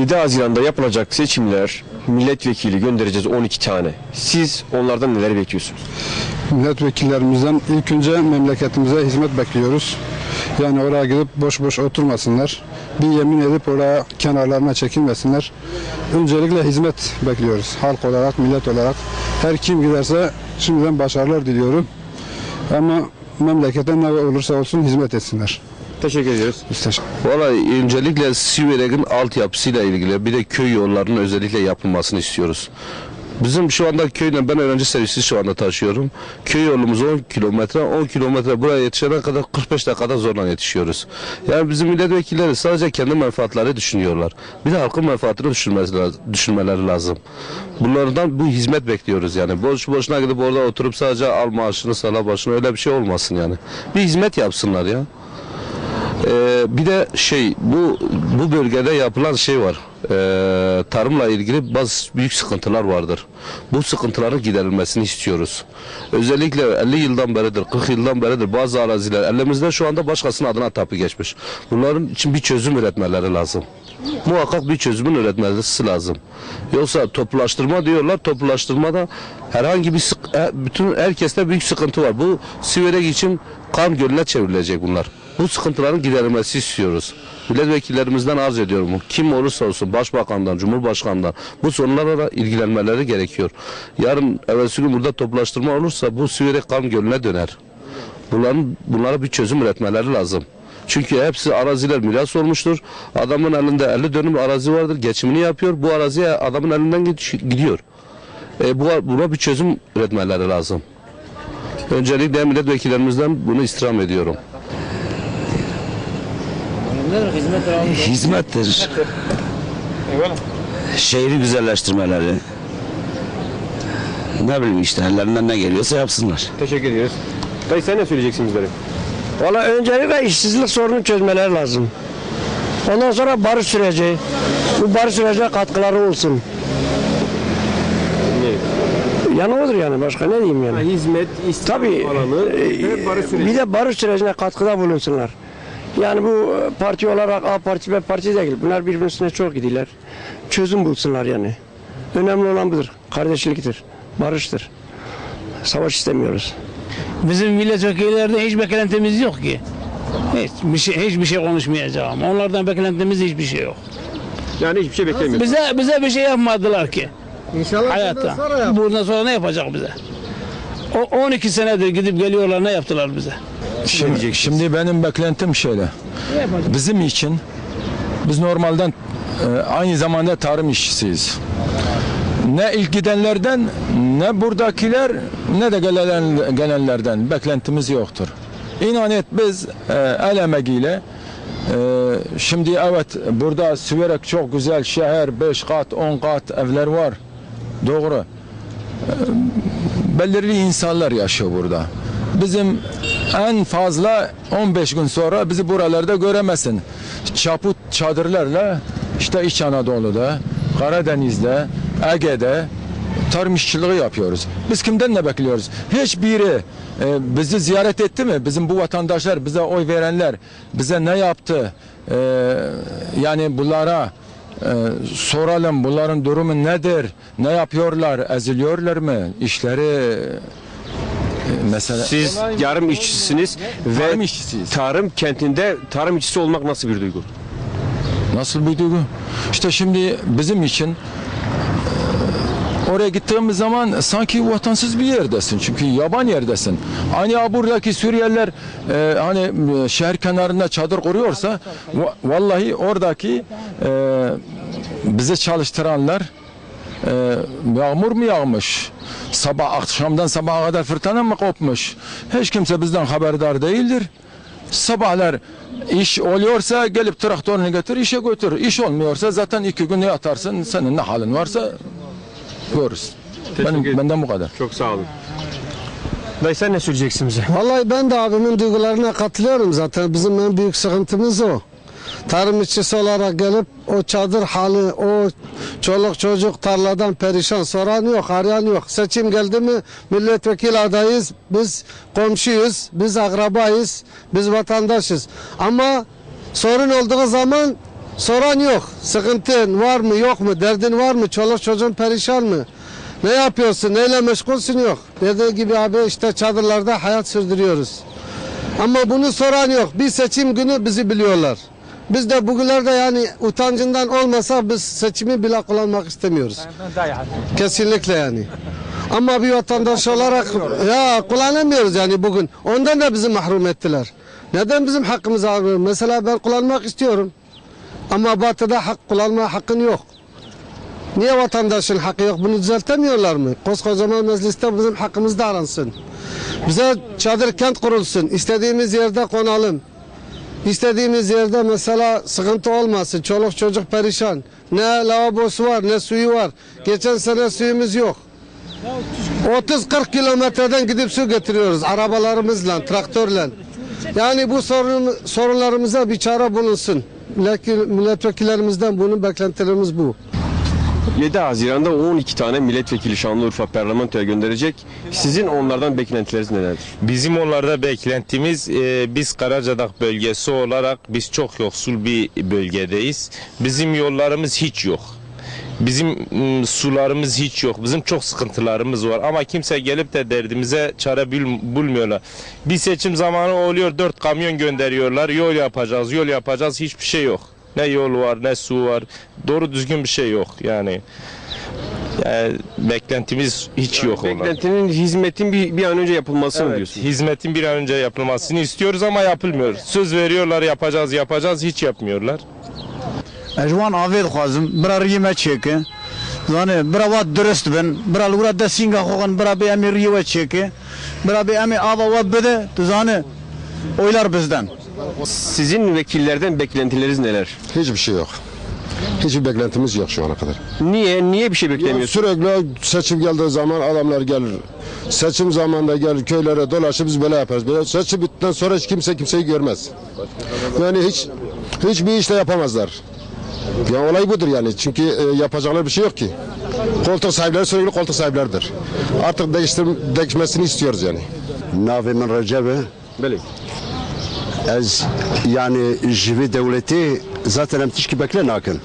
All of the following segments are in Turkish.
7 Haziran'da yapılacak seçimler milletvekili göndereceğiz 12 tane. Siz onlardan neler bekliyorsunuz? milletvekillerimizden ilk önce memleketimize hizmet bekliyoruz. Yani oraya gidip boş boş oturmasınlar. Bir yemin edip oraya kenarlarına çekilmesinler. Öncelikle hizmet bekliyoruz. Halk olarak, millet olarak. Her kim giderse şimdiden başarılar diliyorum. Ama memlekete ne olursa olsun hizmet etsinler. Teşekkür ediyoruz. Biz teşekkür Valla öncelikle Siverek'in altyapısıyla ilgili bir de köy yollarının özellikle yapılmasını istiyoruz. Bizim şu anda köyden ben öğrenci servisi şu anda taşıyorum. Köy yolumuz 10 kilometre. 10 kilometre buraya yetişene kadar 45 dakikada zorla yetişiyoruz. Yani bizim milletvekilleri sadece kendi menfaatleri düşünüyorlar. Bir de halkın menfaatini düşünmeleri lazım. Bunlardan bu hizmet bekliyoruz yani. Boş boşuna gidip orada oturup sadece al maaşını sala başını öyle bir şey olmasın yani. Bir hizmet yapsınlar ya. Ee, bir de şey bu bu bölgede yapılan şey var. Ee, tarımla ilgili bazı büyük sıkıntılar vardır. Bu sıkıntıların giderilmesini istiyoruz. Özellikle 50 yıldan beridir, 40 yıldan beridir bazı araziler elimizde şu anda başkasının adına tapu geçmiş. Bunların için bir çözüm üretmeleri lazım. Muhakkak bir çözümün üretmesi lazım. Yoksa toplulaştırma diyorlar. Toplulaştırmada herhangi bir e, bütün herkeste büyük sıkıntı var. Bu Siverek için kan gölüne çevrilecek bunlar. Bu sıkıntıların giderilmesi istiyoruz. Milletvekillerimizden arz ediyorum. Kim olursa olsun başbakandan, cumhurbaşkanından bu sorunlara ilgilenmeleri gerekiyor. Yarın evvelsi gün burada toplaştırma olursa bu Siverek kan gölüne döner. Bunların, bunlara bir çözüm üretmeleri lazım. Çünkü hepsi araziler miras olmuştur. Adamın elinde 50 dönüm arazi vardır. Geçimini yapıyor. Bu araziye adamın elinden gid- gidiyor. E, bu, buna bir çözüm üretmeleri lazım. Öncelikle milletvekillerimizden bunu istirham ediyorum. Hizmettir. Şehri güzelleştirmeleri. Ne bileyim işte ellerinden ne geliyorsa yapsınlar. Teşekkür ediyoruz. Dayı sen ne söyleyeceksin bizlere? Valla öncelikle işsizlik sorunu çözmeleri lazım. Ondan sonra barış süreci. Bu barış sürecine katkıları olsun. Yani odur yani başka ne diyeyim yani. Hizmet, istihdam Tabii alanı e, ve barış süreci. bir de barış sürecine katkıda bulunsunlar. Yani bu parti olarak A parti B parti değil. Bunlar birbirine çok gidiyorlar. Çözüm bulsunlar yani. Önemli olan budur. Kardeşliktir. Barıştır. Savaş istemiyoruz. Bizim milletvekillerinde hiç beklentimiz yok ki. Hiç bir şey, hiçbir şey konuşmayacağım. Onlardan beklentimiz hiçbir şey yok. Yani hiçbir şey beklemiyorsun. Bize bize bir şey yapmadılar ki. İnşallah hayatta. Buradan sonra ne yapacak bize? O 12 senedir gidip geliyorlar ne yaptılar bize? Şimdi, şimdi benim beklentim şöyle. Bizim için biz normalden e, aynı zamanda tarım işçisiyiz. Ne ilk gidenlerden ne buradakiler ne de gelen, gelenlerden beklentimiz yoktur. İnan et biz e, el emeğiyle e, şimdi evet burada Süverek çok güzel şehir 5 kat 10 kat evler var. Doğru belirli insanlar yaşıyor burada. Bizim en fazla 15 gün sonra bizi buralarda göremezsin. Çaput çadırlarla işte İç Anadolu'da, Karadeniz'de, Ege'de tarım işçiliği yapıyoruz. Biz kimden ne bekliyoruz? Hiçbiri e, bizi ziyaret etti mi? Bizim bu vatandaşlar, bize oy verenler bize ne yaptı? E, yani bunlara ee, soralım bunların durumu nedir? Ne yapıyorlar? Eziliyorlar mı? İşleri e, mesela Siz yarım işçisiniz ve Tarım işçisiyiz. tarım kentinde tarım işçisi olmak nasıl bir duygu? nasıl bir duygu? İşte şimdi bizim için e, oraya gittiğimiz zaman sanki vatansız bir yerdesin. Çünkü yaban yerdesin. Hani ya buradaki Suriyeliler e, hani e, şehir kenarında çadır kuruyorsa va- vallahi oradaki e, bizi çalıştıranlar e, yağmur mu yağmış? Sabah akşamdan sabaha kadar fırtına mı kopmuş? Hiç kimse bizden haberdar değildir. Sabahlar iş oluyorsa gelip traktörünü götür işe götür. İş olmuyorsa zaten iki gün yatarsın. Senin ne halin varsa görürüz. Benim, benden bu kadar. Çok sağ olun. Dayı sen ne söyleyeceksin bize? Vallahi ben de abimin duygularına katılıyorum zaten. Bizim en büyük sıkıntımız o. Tarım işçisi olarak gelip o çadır hali, o çoluk çocuk tarladan perişan soran yok, arayan yok. Seçim geldi mi milletvekili adayız, biz komşuyuz, biz akrabayız, biz vatandaşız. Ama sorun olduğu zaman Soran yok. Sıkıntın var mı yok mu? Derdin var mı? Çoluk çocuğun perişan mı? Ne yapıyorsun? Neyle meşgulsün yok. Dediği gibi abi işte çadırlarda hayat sürdürüyoruz. Ama bunu soran yok. Bir seçim günü bizi biliyorlar. Biz de bugünlerde yani utancından olmasa biz seçimi bile kullanmak istemiyoruz. Kesinlikle yani. Ama bir vatandaş olarak ya kullanamıyoruz yani bugün. Ondan da bizi mahrum ettiler. Neden bizim hakkımızı almıyor? Mesela ben kullanmak istiyorum. Ama batıda hak kullanma hakkın yok. Niye vatandaşın hakkı yok? Bunu düzeltemiyorlar mı? Koskocaman mecliste bizim hakkımız da aransın. Bize çadır kent kurulsun. İstediğimiz yerde konalım. İstediğimiz yerde mesela sıkıntı olmasın. Çoluk çocuk perişan. Ne lavabosu var ne suyu var. Geçen sene suyumuz yok. 30-40 kilometreden gidip su getiriyoruz arabalarımızla, traktörle. Yani bu sorun, sorunlarımıza bir çare bulunsun. Milletvekil- Milletvekillerimizden bunun beklentilerimiz bu. 7 Haziran'da 12 tane milletvekili Şanlıurfa parlamentoya gönderecek. Sizin onlardan beklentileriniz nelerdir? Bizim onlarda beklentimiz e, biz Karacadağ bölgesi olarak biz çok yoksul bir bölgedeyiz. Bizim yollarımız hiç yok. Bizim mm, sularımız hiç yok. Bizim çok sıkıntılarımız var ama kimse gelip de derdimize çare bul- bulmuyorlar. Bir seçim zamanı oluyor dört kamyon gönderiyorlar. Yol yapacağız, yol yapacağız. Hiçbir şey yok. Ne yol var ne su var. Doğru düzgün bir şey yok yani. Yani beklentimiz hiç yok ondan. Beklentinin hizmetin bir, bir an önce yapılması mı diyorsun? Hizmetin bir an önce yapılmasını istiyoruz ama yapılmıyor. Söz veriyorlar yapacağız yapacağız hiç yapmıyorlar. Ejwan aved xwazim, bira riyime çeke. Zane bira wa durist bin, bira lura da singa xoğan, bira be emir riye çeke. Bira be emir ava wa bide, zane oylar bizden. Sizin vekillerden beklentileriniz neler? Hiçbir şey yok. Hiçbir beklentimiz yok şu ana kadar. Niye? Niye bir şey beklemiyorsun? Sürekli seçim geldiği zaman adamlar gelir. Seçim zamanında gelir köylere dolaşır biz böyle yaparız. Böyle seçim bittikten sonra hiç kimse kimseyi görmez. Yani hiç hiçbir iş de yapamazlar. Ya olay budur yani. Çünkü e, yapacakları bir şey yok ki. Koltuk sahipleri sürekli koltuk sahipleridir. Artık değiştir, değişmesini istiyoruz yani. Navê min Recep e Belli. از یعنی جوی دولتی زاتن هم تشکی بکلی ناکن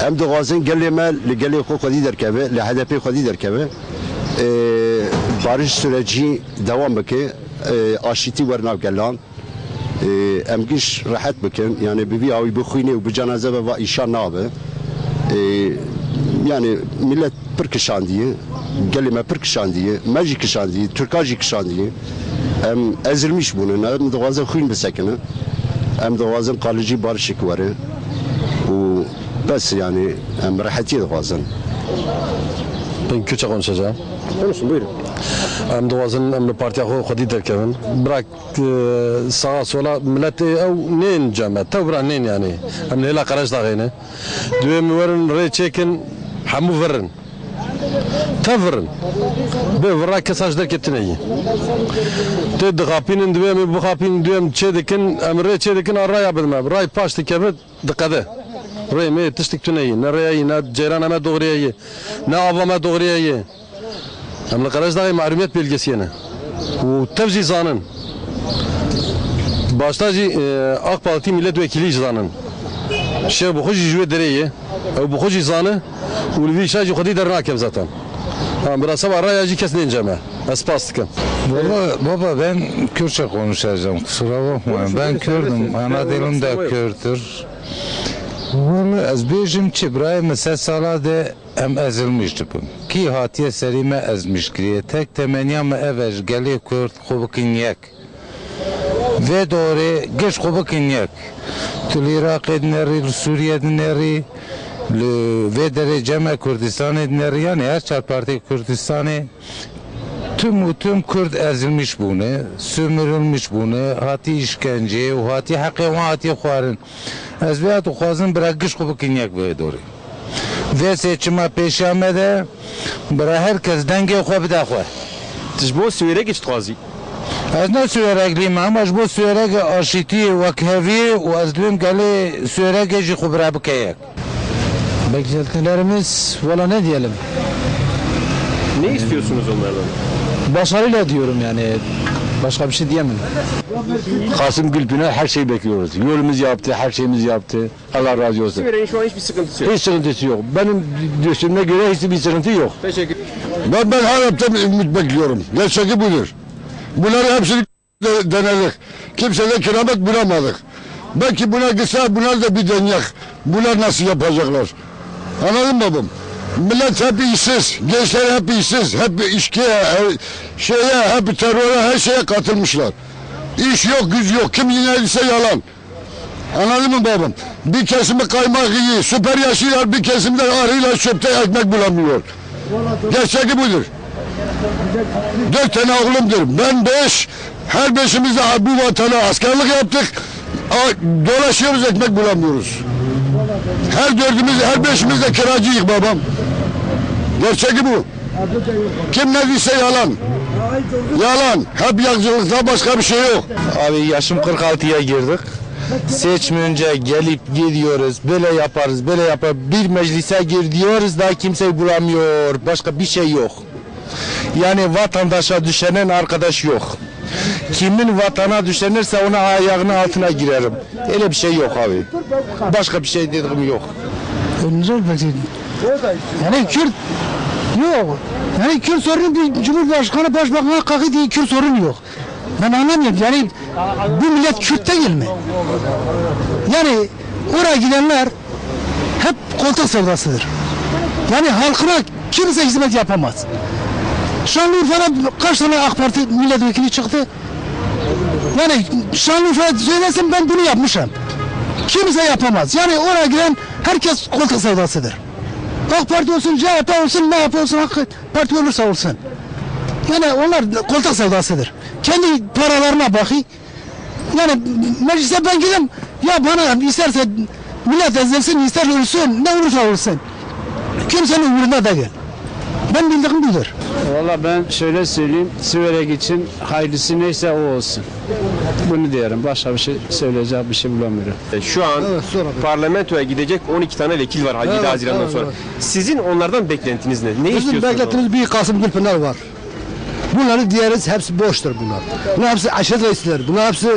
هم دوغازین گلی مال لگلی خو خودی در کبه لحدپی خودی در کبه بارش سرجی دوام بکه آشیتی ورناب گلان امگیش راحت بکن یعنی ببی آوی بخوینه و بجنازه و ایشان نابه یعنی ملت پرکشاندیه گلی ما پرکشاندیه مجی کشاندیه ترکاجی کشاندیه ام ازل مش بون أنا مدغازن خوين بسكنه ام دوازن قالجي بارشك ورا و بس يعني ام راحتي دغازن بين كيو تاغون شجا خلص بير ام دوازن ام البارتي اخو خدي دركبن براك ساس ولا ملاتي أو نين جامع تو برا نين يعني ام ليلا قراش داغينه دويم ورن ري تشيكن حمو فرن Çê dikin a raya bidime. Ray paş dikeve diqede. Rê me tiştik tune yî. Ne rêya yî ne ceyran me doğruya yî. Ne ava me doğruya yî. Em li Qaraşdağê mahrumiyet belgesiye ne. û tev jî zanin. Başta jî e, AK Parti milletvekilî jî zanin. Şev bi xwe jî ji wê derê ye. Ew bi xwe jî zane û li vî îşa jî xwedî dernakev zaten. Ha, Biraz seva raya jî kes nên ceme. Ez spas dikim. Baba, baba ben Kürtçe konuşacağım kusura bakmayın. Ben Kürdüm. Ana dilim de Kürttür. Vallahi ez bêjim çi birayê min sed sala de em ezilmiş dibin. Kî hatiye serî me ezmiş kiriye. Tek temeniya me ev ji gelê Kurd xwe bikin yek. Vê dorê giş xwe bikin yek. Tu li Iraqê dinerî, li dinerî, li vê derê ceme Kurdistanê dinerî yani her çar partî Kurdistanê tüm tüm Kürt ezilmiş bunu, sömürülmüş bunu, hati işkence, u hati hakkı ve hati xwarin. Ez ve hati xwazin bira giş xwe bikin yek ve doğru. Ve seçime peşame de bira herkes denge xwe bide xwe. Ji bo Swêrekê çi dixwazî? Ez ne sürekliyim ama ji bo sürek aşiti ve kevi ve ez dilim gelê sürek jî xwe bira bike yek. Beklentilerimiz valla ne diyelim? Ne istiyorsunuz onlardan? Başarıyla diyorum yani. Başka bir şey diyemem. Kasım Gülpınar her şeyi bekliyoruz. Yolumuz yaptı, her şeyimiz yaptı. Allah razı olsun. Siverek'in şu an hiçbir sıkıntısı yok. Hiç sıkıntısı yok. Benim düşünme göre hiçbir sıkıntı yok. Teşekkür Ben ben hayattan ümit bekliyorum. Gerçeği budur. Bunları hepsini de- denedik. Kimse de keramet bulamadık. Belki buna gitse bunlar da bir deneyek. Bunlar nasıl yapacaklar? Anladın babam? Millet hep işsiz. Gençler hep işsiz. Hep içkiye, e, şeye, hep teröre, her şeye katılmışlar. İş yok, güç yok. Kim yine yalan. Anladın mı babam? Bir kesimi kaymak iyi, süper yaşıyorlar, bir kesimde arıyla çöpte ekmek bulamıyor. Gerçeği budur. Dört tane oğlumdur. Ben beş, her beşimiz de bu vatana askerlik yaptık. Dolaşıyoruz ekmek bulamıyoruz. Her dördümüz, her beşimiz de kiracıyız babam. Gerçeği bu. Kim ne diyse yalan. Yalan. Hep yakcılıkta başka bir şey yok. Abi yaşım 46'ya girdik. Seçmeyince gelip gidiyoruz, böyle yaparız, böyle yapar. Bir meclise gir diyoruz da kimseyi bulamıyor, başka bir şey yok. Yani vatandaşa düşenen arkadaş yok. Kimin vatana düşenirse ona ayağının altına girerim. Öyle bir şey yok abi. Başka bir şey dediğim yok. Yani Kürt yok. Yani Kürt sorunu bir Cumhurbaşkanı Başbakanı kalkı diye Kürt sorunu yok. Ben anlamıyorum yani bu millet Kürt değil mi? Yani oraya gidenler hep koltuk sevdasıdır. Yani halkına kimse hizmet yapamaz. Şanlıurfa'da kaç tane AK Parti milletvekili çıktı? Yani Şanlıurfa söylesin ben bunu yapmışım. Kimse yapamaz. Yani oraya giren herkes koltuk sevdasıdır. AK Parti olsun, CHP olsun, MHP olsun, AK Parti olursa olsun. Yani onlar koltuk sevdasıdır. Kendi paralarına bakayım. Yani meclise ben gideyim, ya bana isterse millet ezilsin, ister ölsün, ne olursa olsun. Kimsenin umurunda değil. Ben bildiğim budur. Valla ben şöyle söyleyeyim, Siverek için hayırlısı neyse o olsun. Bunu diyorum, başka bir şey söyleyecek bir şey bulamıyorum. E, Şu an parlamentoya gidecek 12 tane vekil var 7 Evet, Haziran'dan evet, sonra. evet. Sizin onlardan beklentiniz ne? Ne Bizim istiyorsunuz? beklediğimiz bir Kasım Gülpınar var. Bunları diğeriz hepsi boştur bunlar. Bunlar hepsi aşırı reisler. Bunlar hepsi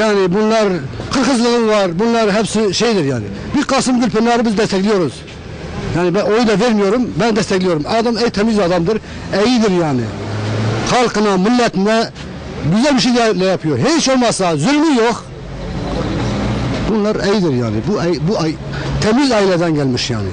yani bunlar kırkızlığı var. Bunlar hepsi şeydir yani. Bir Kasım Gülpınar'ı biz destekliyoruz. Yani ben oyu da vermiyorum. Ben destekliyorum. Adam ey temiz adamdır. iyidir yani. Halkına, milletine güzel bir şey de yapıyor. Hiç olmazsa zulmü yok. Bunlar iyidir yani. Bu, bu temiz aileden gelmiş yani.